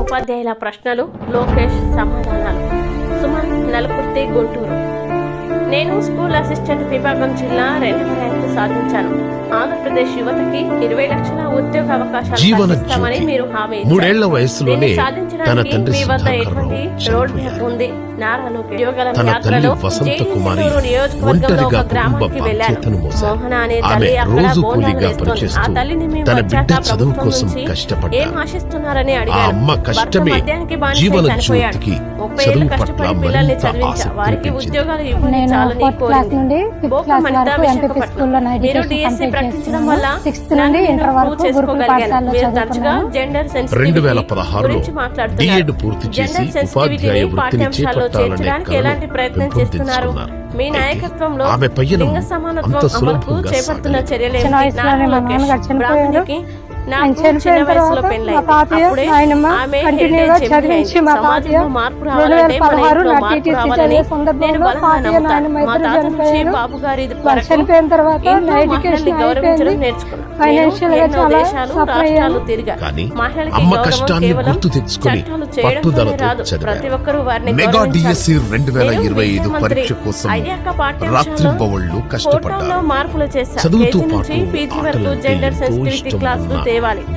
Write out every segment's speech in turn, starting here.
ఉపాధ్యాయుల ప్రశ్నలు లోకేష్ సమాధానాలు. అసిస్టెంట్ విభాగం జిల్లా రెండు ర్యాంకు సాధించాను ఆంధ్రప్రదేశ్ యువతకి ఇరవై లక్షల ఉద్యోగ అవకాశాలు జీవన కల్పిస్తామని. మీరు హామీ. మూడేళ్ళ వయసులోనే దీన్ని తన తండ్రి మీ వద్ద ఎటువంటి. రోడ్ మ్యాప్ ఉంది నారా ఉద్యోగాల తన యాత్రలో నియోజకవర్గంలో గ్రామానికి. మోహన అనే తల్లి అక్కడ. ఆ తల్లిని మేము తన వచ్చాక బిడ్డ చదువు ప్రభుత్వం కోసం నుంచి కష్టపడ్డారు. ఏం ఆశిస్తున్నారని అమ్మ కష్టమే జీవన చనిపోయాడు. ముప్పై ఏళ్ళు కష్టపడి పిల్లల్ని చదివించా వారికి. ఉద్యోగాలు ఇవ్వని చాలని కోరింది నుండి ఫిఫ్త్ క్లాస్ వరకు ఎంపీపీ. స్కూల్లో ఎడ్యుకేషన్ వల్ల సిక్స్త్ నుండి ఇంటర్ వరకు గురుకుల చేసుకోగలిగాను. పాఠశాలలో మీరు తరచుగా చదువుకున్నాను జెండర్ రెండు వేల సెన్సిటివిటీ పదహారులో గురించి మాట్లాడుతున్నారు. డిఎడ్ పూర్తి చేసి జెండర్ సెన్సిటివిటీని ఉపాధ్యాయ వృత్తిని పాఠ్యాంశాల్లో చేపట్టాలనే ఎలాంటి ప్రయత్నం చేస్తున్నారు. మీ నాయకత్వంలో ఆమె సమానత్వం అంత సులభంగా చేపడుతున్న సాగలేదు. చనిపోయిన తర్వాత మా తాతయ్య నాయనమ్మ కంటిన్యూగా చదివించి మా తాతయ్య రెండు వేల పదహారు నా టీటీసీ చదివే సందర్భంలో తాతయ్య నాయనమ్మ ఇద్దరు చనిపోయారు. వాళ్ళు చనిపోయిన తర్వాత నా ఎడ్యుకేషన్ అయిపోయింది. ఫైనాన్షియల్గా చాలా సఫర్ అయ్యాను. కానీ అమ్మ కష్టాన్ని గుర్తు తెచ్చుకొని పట్టుదలతో చదివారు. మెగా డిఎస్సి రెండు వేల ఇరవై ఐదు పరీక్ష కోసం రాత్రింబవళ్ళు కష్టపడ్డారు. మార్పులు చేశారు చదువుతో పాటు ఆటలంటే ఎంతో ఇష్టం ఉన్న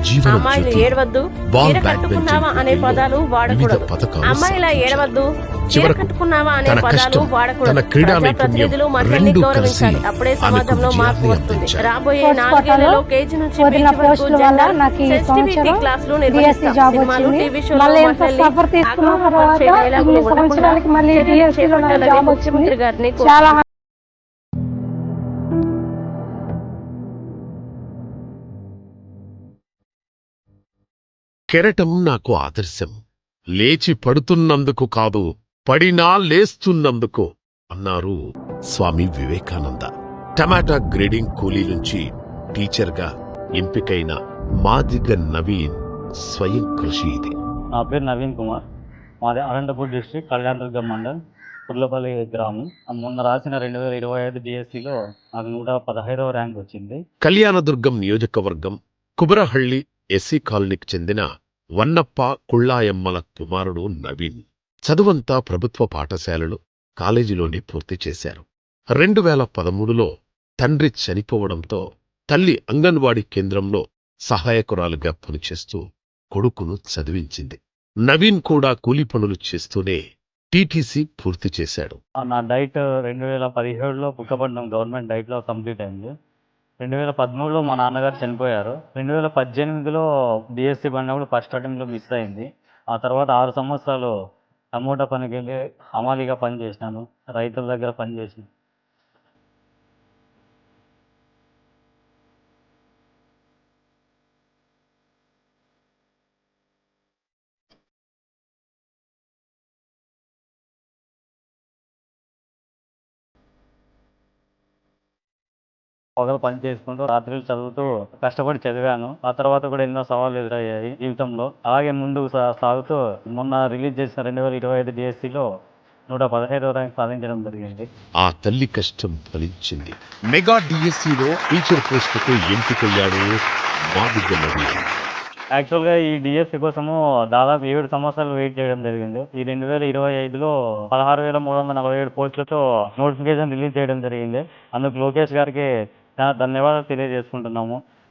జీవన అమ్మాయిలు ఏడవద్దు చీర కట్టుకున్నావా అనే పదాలు వాడకూడదు. అమ్మాయిల. ఏడవద్దు చీర కట్టుకున్నావా అనే పదాలు వాడకూడదు. తన క్రీడా నైపుణ్యం ప్రతినిధులు మహిళల్ని గౌరవించాలి. అప్పుడే సమాజంలో మార్పు వస్తుంది. రాబోయే నాలుగేళ్ళలో కేజీ నుంచి పీజీ వరకు పోస్టుల వల్ల జెండర్ నాకు ఈ సెన్సిటివిటీ క్లాసులు నిర్వహిస్తాం. సినిమాలు టీవీ షోలు మళ్ళీ మహిళల్ని ముఖ్యమంత్రి గారిని కెరటం నాకు ఆదర్శం. లేచి పడుతున్నందుకు కాదు పడినా లేస్తున్నందుకు అన్నారు స్వామి వివేకానంద. టమాటా గ్రేడింగ్ కూలీ నుంచి టీచర్గా ఎంపికైన మాదిగ నవీన్ స్వయం కృషి ఇది. నా పేరు నవీన్ కుమార్. మాది అనంతపూర్ డిస్ట్రిక్ట్ కళ్యాణదుర్గం మండల్ పుర్లపల్లి గ్రామం. మొన్న రాసిన రెండు వేల ఇరవై ఐదు డిఎస్సిలో నాకు నూట పదహైదవ ర్యాంక్ వచ్చింది. కళ్యాణదుర్గం నియోజకవర్గం కుబరహಳ್ಳಿ ఎస్సీ కాలనీకి చెందిన వన్నప్ప కుళ్ళాయమ్మల కుమారుడు నవీన్ చదువంతా ప్రభుత్వ పాఠశాలలు కాలేజీలోనే పూర్తి చేశారు. రెండు వేల పదమూడులో తండ్రి చనిపోవడంతో తల్లి అంగన్వాడీ కేంద్రంలో సహాయకురాలుగా పనిచేస్తూ కొడుకును చదివించింది. నవీన్ కూడా కూలి పనులు చేస్తూనే టీటీసీ పూర్తి చేశాడు. ఆ, నా డైట్ రెండు వేల పదిహేడులో బుక్కపట్నం గవర్నమెంట్ డైట్లో కంప్లీట్ అయింది. రెండు వేల పదమూడులో మా నాన్నగారు చనిపోయారు. రెండు వేల పద్దెనిమిదిలో బీఎస్సీ పడినప్పుడు ఫస్ట్ అటెంప్ట్లో మిస్ అయింది. ఆ తర్వాత ఆరు సంవత్సరాలు టమోటా పనికి వెళ్ళి హమాలీగా పనిచేసినాను. రైతుల దగ్గర పనిచేసి పగలు పని చేసుకుంటూ రాత్రులు చదువుతూ కష్టపడి చదివాను. ఆ తర్వాత కూడా ఎన్నో సవాళ్ళు ఎదురయ్యాయి జీవితంలో. అలాగే ముందుకు సా- సాగుతూ మొన్న రిలీజ్ చేసిన రెండు వేల ఇరవై ఐదు డిఎస్సిలో నూట పదహైదవ ర్యాంక్ సాధించడం జరిగింది. ఆ తల్లి కష్టం ఫలించింది. మెగా డిఎస్సిలో టీచర్ పోస్టుకు ఎంపికయ్యాడు యాక్చువల్గా ఈ డిఎస్సి కోసము దాదాపు ఏడు సంవత్సరాలు వెయిట్ చేయడం జరిగింది. ఈ రెండు వేల ఇరవై ఐదులో పదహారు వేల మూడు వందల నలభై ఏడు పోస్టులతో నోటిఫికేషన్ రిలీజ్ చేయడం జరిగింది. అందుకు లోకేష్ గారికి చాలా ధన్యవాదాలు తెలియజేసుకుంటున్నాము.